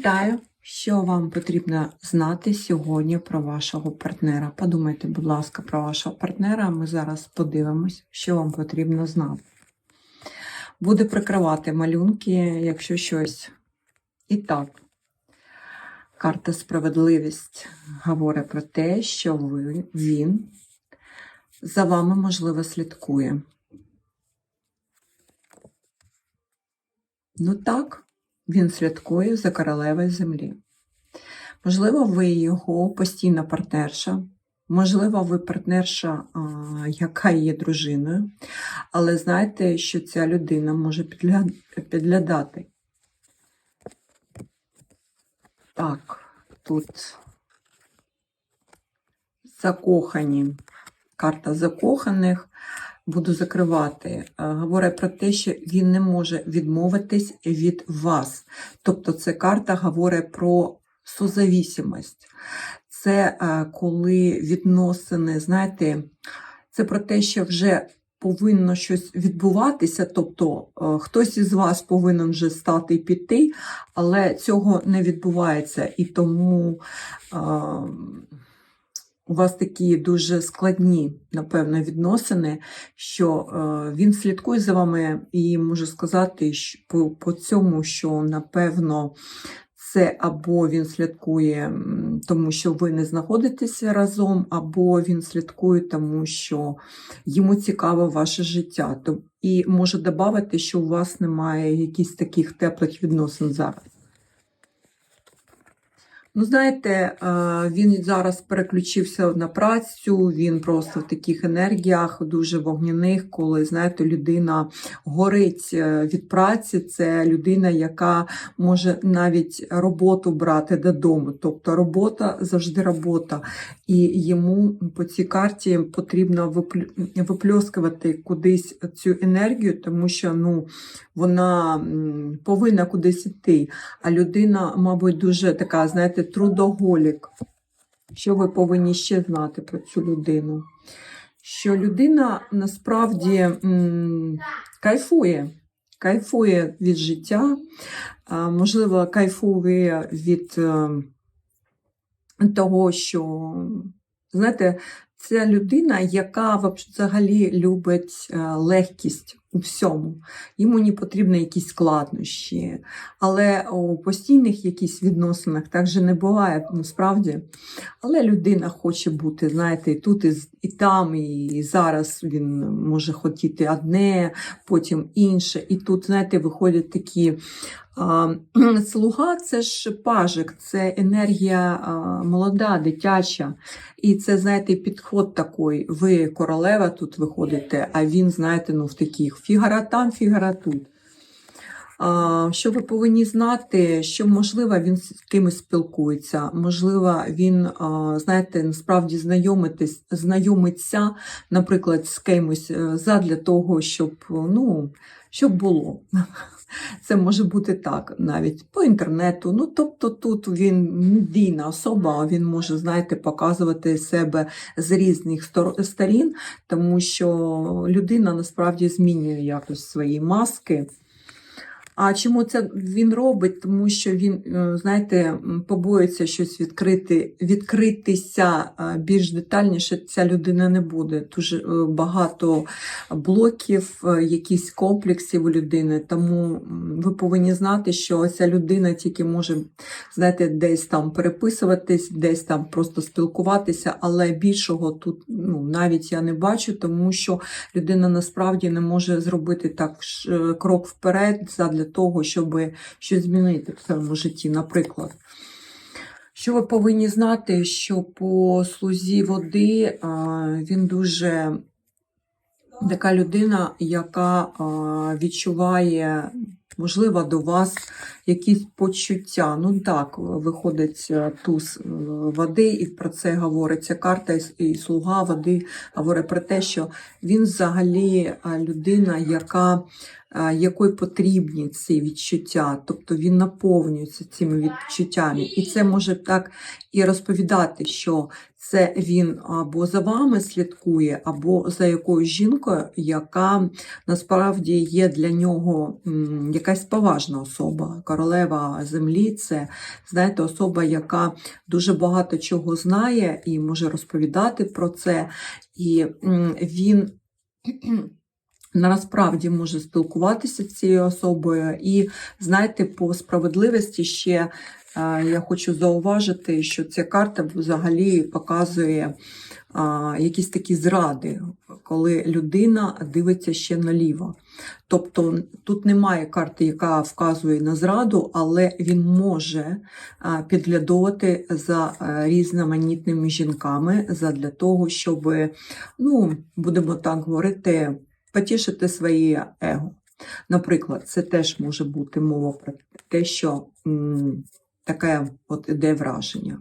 Вітаю! Що вам потрібно знати сьогодні про вашого партнера? Подумайте, будь ласка, про вашого партнера. Ми зараз подивимось, що вам потрібно знати. Буде прикривати малюнки, якщо щось. І так, карта справедливість говорить про те, що ви, він за вами, можливо, слідкує. Ну так, він слідкує за королевою землі. Можливо, ви його постійна партнерша, можливо, ви партнерша, яка є дружиною, але знаєте, що ця людина може підглядати. Так, тут закохані. Карта закоханих. Буду закривати. Е, Говорить про те, що він не може відмовитись від вас. Тобто, це карта говорить про созавісимость. Це е, коли відносини, знаєте, це про те, що вже повинно щось відбуватися, тобто е, хтось із вас повинен вже стати і піти, але цього не відбувається. І тому у вас такі дуже складні, напевно, відносини, що е, він слідкує за вами, і можу сказати по, цьому, що напевно. Це або він слідкує, тому що ви не знаходитеся разом, або він слідкує, тому що йому цікаве ваше життя. І може додати, що у вас немає якихось таких теплих відносин зараз. Ну, знаєте, е, він зараз переключився на працю, він просто в таких енергіях дуже вогняних, коли, знаєте, людина горить е, від праці. Це людина, яка може навіть роботу брати додому. Тобто робота завжди робота. І йому по цій карті потрібно випльоскувати кудись цю енергію, тому що ну, вона повинна кудись йти. А людина, мабуть, дуже така, знаєте, трудоголік. Що ви повинні ще знати про цю людину? Що людина насправді м, кайфує, кайфує від життя, а, можливо, кайфує від е, того, що, знаєте, це людина, яка взагалі любить е, легкість у всьому. Йому не потрібні якісь складнощі. Але у постійних якісь відносинах так же не буває насправді. Але людина хоче бути, знаєте, і тут, і, там, і зараз він може хотіти одне, потім інше. І тут, знаєте, виходять такі. Слуга це ж пажик, це енергія молода, дитяча. І це, знаєте, підход такий. Ви королева тут виходите, а він, знаєте, ну в таких фігара там, фігара тут. Що ви повинні знати, що можливо він з кимось спілкується, можливо, він, знаєте, насправді знайомитись, знайомиться, наприклад, з кимось е, задля того, щоб, ну, щоб було. Це може бути так навіть по інтернету. Ну, тобто тут він медійна особа, він може, знаєте, показувати себе з різних стор- сторін, тому що людина насправді змінює якось свої маски. А чому це він робить? Тому що він, е, знаєте, побоїться щось відкрити, відкритися е, більш детальніше. Ця людина не буде. Дуже е, багато блоків, якісь комплексів у людини. Тому ви повинні знати, що ця людина тільки може, знаєте, десь там переписуватись, десь там просто спілкуватися, але більшого тут ну, навіть я не бачу, тому що людина насправді не може зробити так крок вперед для того, щоб щось змінити в своєму житті, наприклад. Що ви повинні знати, що по слузі води він дуже така людина, яка відчуває, можливо, до вас якісь почуття. Ну так, виходить е, туз е, води, і про це говориться карта, і слуга води говорить про те, що він взагалі людина, яка якої потрібні ці відчуття, тобто він наповнюється цими відчуттями. І це може так і розповідати, що це він або за вами слідкує, або за якоюсь жінкою, яка насправді є для нього якась поважна особа. Королева землі це, знаєте, особа, яка дуже багато чого знає і може розповідати про це. І він насправді може спілкуватися з цією особою. І знаєте, по справедливості ще е, я хочу зауважити, що ця карта взагалі показує якісь такі зради, коли людина дивиться ще наліво. Тобто тут немає карти, яка вказує на зраду, але він може підглядувати за а, різноманітними жінками задля того, щоб, ну, будемо так говорити, потішити своє его. Наприклад, це теж може бути мова про те, що м, таке от іде враження.